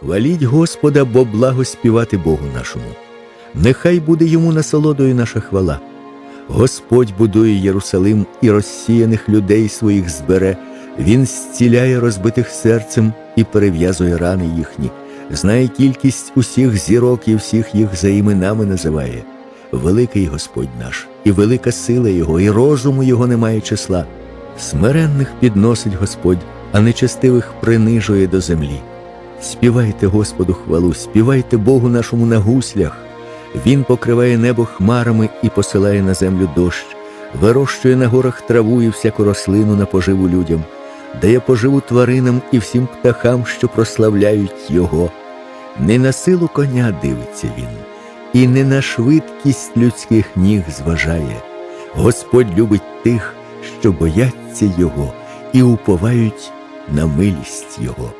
Хваліть Господа, бо благо співати Богу нашому. Нехай буде йому насолодою наша хвала. Господь будує Єрусалим і розсіяних людей своїх збере. Він зціляє розбитих серцем і перев'язує рани їхні, знає кількість усіх зірок і всіх їх за іменами називає. Великий Господь наш, і велика сила Його, і розуму Його немає числа. Смиренних підносить Господь, а нечестивих принижує до землі. Співайте Господу хвалу, співайте Богу нашому на гуслях. Він покриває небо хмарами і посилає на землю дощ, вирощує на горах траву і всяку рослину на поживу людям, дає поживу тваринам і всім птахам, що прославляють Його. Не на силу коня дивиться він, і не на швидкість людських ніг зважає. Господь любить тих, що бояться Його і уповають на милість Його.